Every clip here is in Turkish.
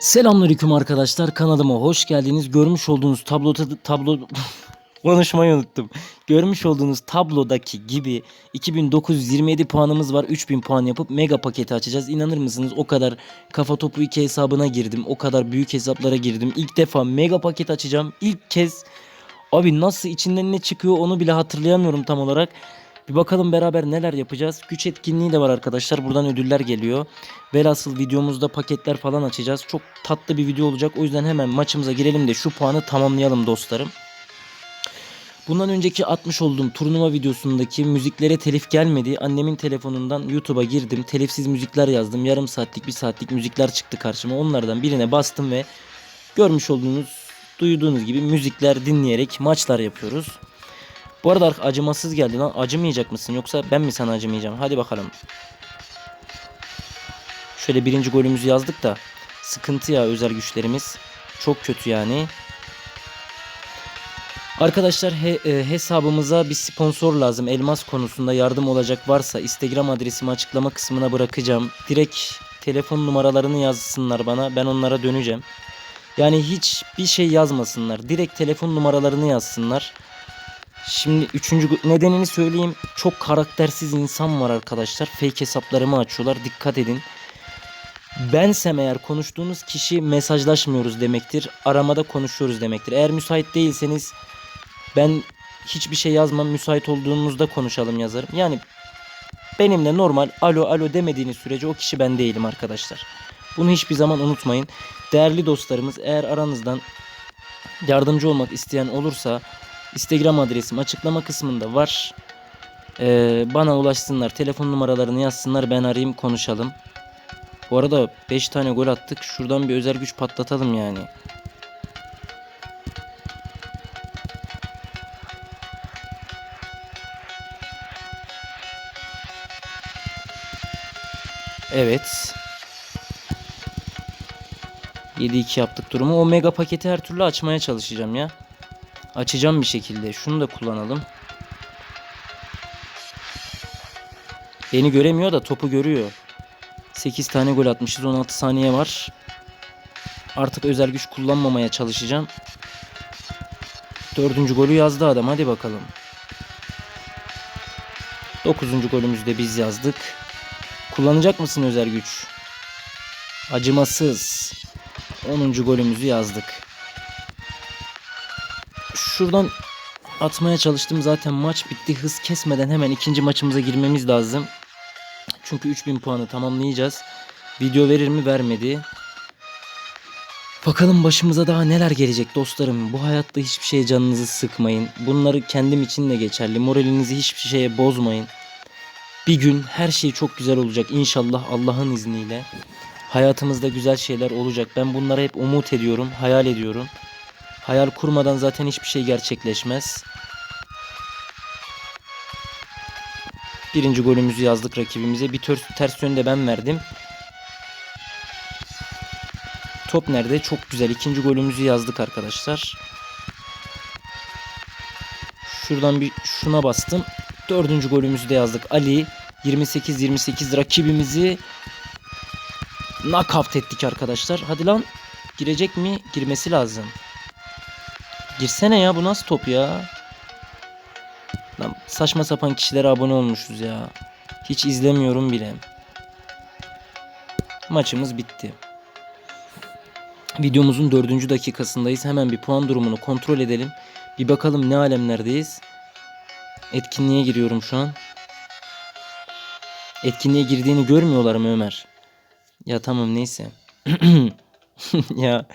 Selamünaleyküm arkadaşlar kanalıma hoş geldiniz. Görmüş olduğunuz tabloda tablo konuşmayı unuttum. Görmüş olduğunuz tablodaki gibi 2927 puanımız var. 3000 puan yapıp mega paketi açacağız. İnanır mısınız o kadar kafa topu 2 hesabına girdim. O kadar büyük hesaplara girdim. İlk defa mega paket açacağım. İlk kez abi nasıl içinden ne çıkıyor onu bile hatırlayamıyorum tam olarak. Bir bakalım beraber neler yapacağız. Güç etkinliği de var arkadaşlar. Buradan ödüller geliyor. Velhasıl videomuzda paketler falan açacağız. Çok tatlı bir video olacak. O yüzden hemen maçımıza girelim de şu puanı tamamlayalım dostlarım. Bundan önceki atmış olduğum turnuva videosundaki müziklere telif gelmedi. Annemin telefonundan YouTube'a girdim. Telifsiz müzikler yazdım. Yarım saatlik bir saatlik müzikler çıktı karşıma. Onlardan birine bastım ve görmüş olduğunuz duyduğunuz gibi müzikler dinleyerek maçlar yapıyoruz. Bu arada acımasız geldi lan. Acımayacak mısın yoksa ben mi sana acımayacağım? Hadi bakalım. Şöyle birinci golümüzü yazdık da sıkıntı ya özel güçlerimiz. Çok kötü yani. Arkadaşlar he- e, hesabımıza bir sponsor lazım. Elmas konusunda yardım olacak varsa Instagram adresimi açıklama kısmına bırakacağım. Direkt telefon numaralarını yazsınlar bana. Ben onlara döneceğim. Yani hiç bir şey yazmasınlar. Direkt telefon numaralarını yazsınlar. Şimdi üçüncü nedenini söyleyeyim. Çok karaktersiz insan var arkadaşlar. Fake hesaplarımı açıyorlar. Dikkat edin. Bensem eğer konuştuğunuz kişi mesajlaşmıyoruz demektir. Aramada konuşuyoruz demektir. Eğer müsait değilseniz ben hiçbir şey yazmam. Müsait olduğunuzda konuşalım yazarım. Yani benimle normal alo alo demediğiniz sürece o kişi ben değilim arkadaşlar. Bunu hiçbir zaman unutmayın. Değerli dostlarımız eğer aranızdan yardımcı olmak isteyen olursa Instagram adresim açıklama kısmında var. Ee, bana ulaşsınlar. Telefon numaralarını yazsınlar. Ben arayayım konuşalım. Bu arada 5 tane gol attık. Şuradan bir özel güç patlatalım yani. Evet. 7-2 yaptık durumu. O mega paketi her türlü açmaya çalışacağım ya. Açacağım bir şekilde. Şunu da kullanalım. Beni göremiyor da topu görüyor. 8 tane gol atmışız. 16 saniye var. Artık özel güç kullanmamaya çalışacağım. Dördüncü golü yazdı adam. Hadi bakalım. Dokuzuncu golümüzü de biz yazdık. Kullanacak mısın özel güç? Acımasız. 10. golümüzü yazdık. Şuradan atmaya çalıştım. Zaten maç bitti. Hız kesmeden hemen ikinci maçımıza girmemiz lazım. Çünkü 3000 puanı tamamlayacağız. Video verir mi? Vermedi. Bakalım başımıza daha neler gelecek dostlarım. Bu hayatta hiçbir şeye canınızı sıkmayın. Bunları kendim için de geçerli. Moralinizi hiçbir şeye bozmayın. Bir gün her şey çok güzel olacak inşallah Allah'ın izniyle. Hayatımızda güzel şeyler olacak. Ben bunlara hep umut ediyorum, hayal ediyorum. Hayal kurmadan zaten hiçbir şey gerçekleşmez. Birinci golümüzü yazdık rakibimize. Bir ters, ters yönde ben verdim. Top nerede? Çok güzel. İkinci golümüzü yazdık arkadaşlar. Şuradan bir şuna bastım. Dördüncü golümüzü de yazdık. Ali 28-28 rakibimizi knockout ettik arkadaşlar. Hadi lan. Girecek mi? Girmesi lazım. Girsene ya bu nasıl top ya? Lan saçma sapan kişilere abone olmuşuz ya. Hiç izlemiyorum bile. Maçımız bitti. Videomuzun dördüncü dakikasındayız. Hemen bir puan durumunu kontrol edelim. Bir bakalım ne alemlerdeyiz. Etkinliğe giriyorum şu an. Etkinliğe girdiğini görmüyorlar mı Ömer? Ya tamam neyse. ya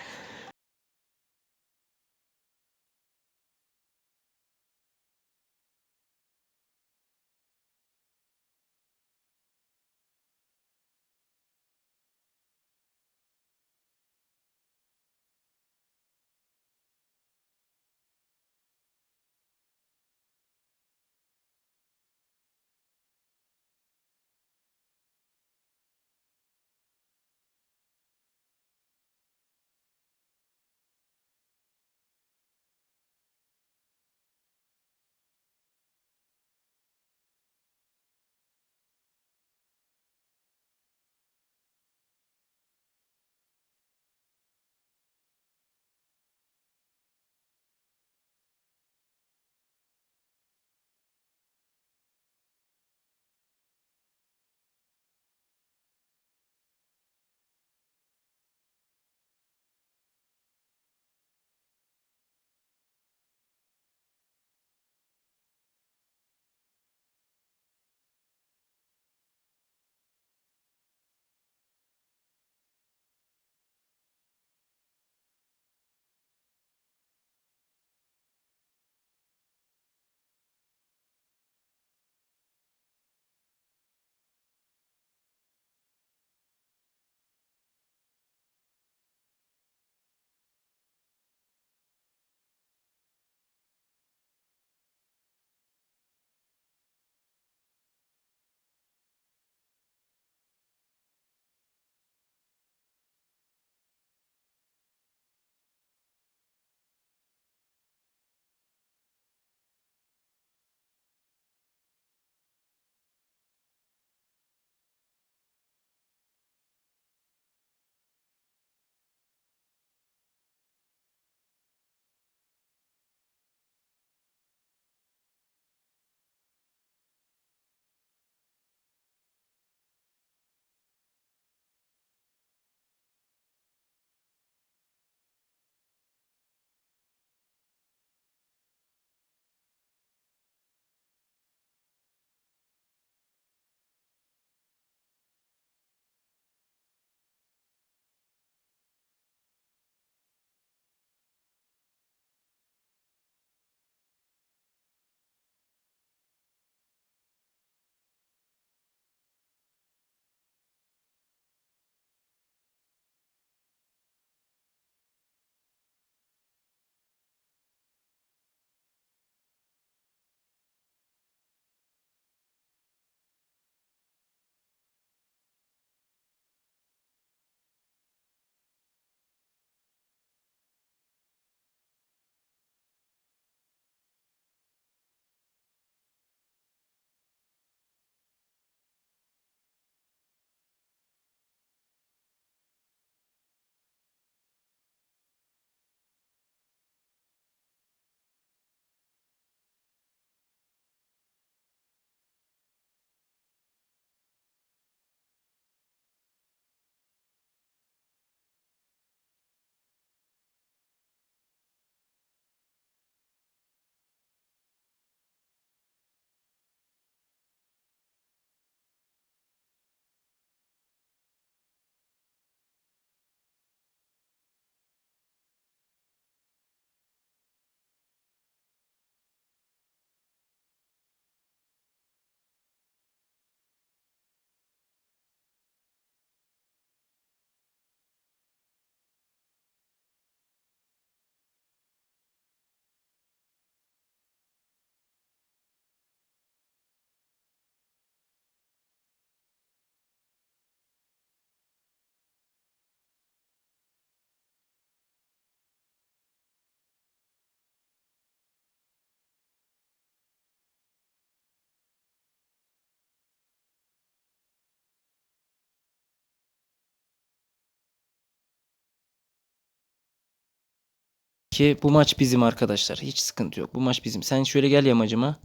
Ki bu maç bizim arkadaşlar. Hiç sıkıntı yok. Bu maç bizim. Sen şöyle gel yamacıma.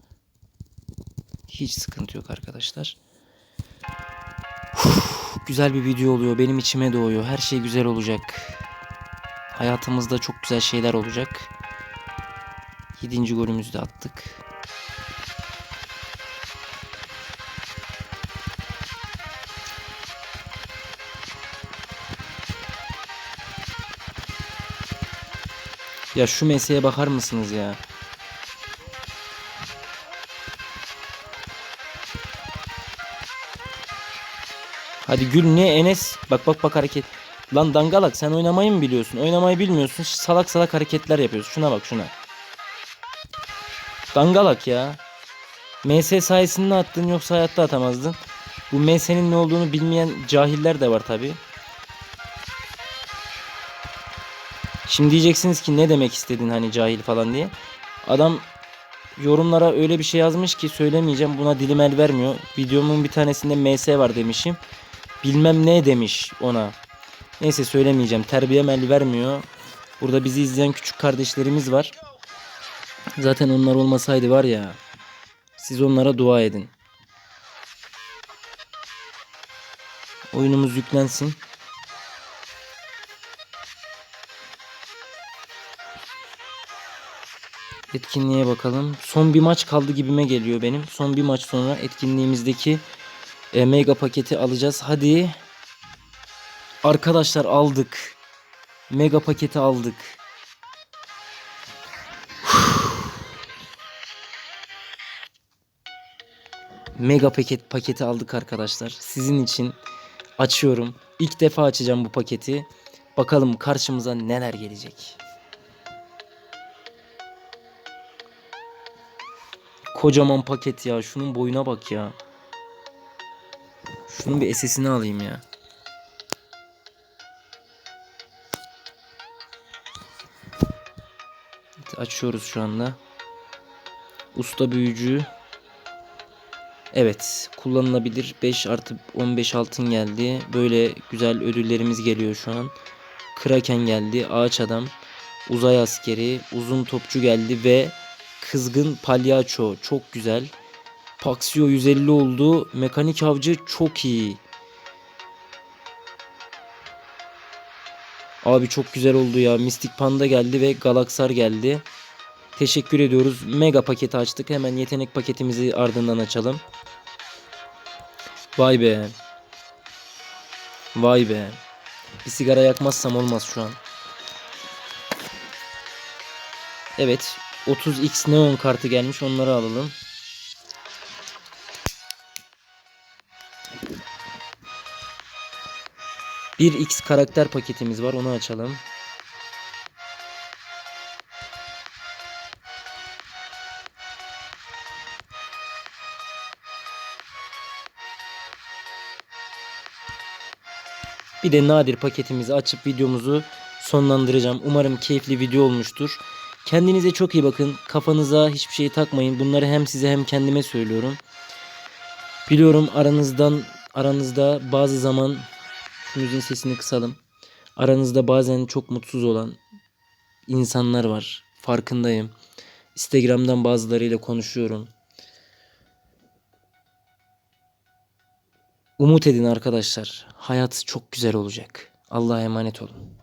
Hiç sıkıntı yok arkadaşlar. Uf, güzel bir video oluyor. Benim içime doğuyor. Her şey güzel olacak. Hayatımızda çok güzel şeyler olacak. Yedinci golümüzü de attık. Ya şu mesleğe bakar mısınız ya? Hadi gül ne Enes? Bak bak bak hareket. Lan dangalak sen oynamayı mı biliyorsun? Oynamayı bilmiyorsun. Salak salak hareketler yapıyorsun. Şuna bak şuna. Dangalak ya. MS sayesinde attın yoksa hayatta atamazdın. Bu MS'nin ne olduğunu bilmeyen cahiller de var tabi. Şimdi diyeceksiniz ki ne demek istedin hani cahil falan diye. Adam yorumlara öyle bir şey yazmış ki söylemeyeceğim buna dilim el vermiyor. Videomun bir tanesinde MS var demişim. Bilmem ne demiş ona. Neyse söylemeyeceğim. Terbiyem el vermiyor. Burada bizi izleyen küçük kardeşlerimiz var. Zaten onlar olmasaydı var ya. Siz onlara dua edin. Oyunumuz yüklensin. Etkinliğe bakalım. Son bir maç kaldı gibime geliyor benim. Son bir maç sonra etkinliğimizdeki e, mega paketi alacağız. Hadi. Arkadaşlar aldık. Mega paketi aldık. Mega paket paketi aldık arkadaşlar. Sizin için açıyorum. İlk defa açacağım bu paketi. Bakalım karşımıza neler gelecek. Kocaman paket ya. Şunun boyuna bak ya. Şunun bir SS'ini alayım ya. Açıyoruz şu anda. Usta büyücü. Evet kullanılabilir 5 artı 15 altın geldi. Böyle güzel ödüllerimiz geliyor şu an. Kraken geldi. Ağaç adam. Uzay askeri. Uzun topçu geldi ve kızgın palyaço. Çok güzel. Paxio 150 oldu. Mekanik avcı çok iyi. Abi çok güzel oldu ya. Mistik Panda geldi ve Galaksar geldi. Teşekkür ediyoruz. Mega paketi açtık. Hemen yetenek paketimizi ardından açalım. Vay be. Vay be. Bir sigara yakmazsam olmaz şu an. Evet. 30x neon kartı gelmiş. Onları alalım. Bir x karakter paketimiz var. Onu açalım. Bir de nadir paketimizi açıp videomuzu sonlandıracağım. Umarım keyifli video olmuştur. Kendinize çok iyi bakın. Kafanıza hiçbir şey takmayın. Bunları hem size hem kendime söylüyorum. Biliyorum aranızdan aranızda bazı zaman şu sesini kısalım. Aranızda bazen çok mutsuz olan insanlar var. Farkındayım. Instagram'dan bazılarıyla konuşuyorum. Umut edin arkadaşlar. Hayat çok güzel olacak. Allah'a emanet olun.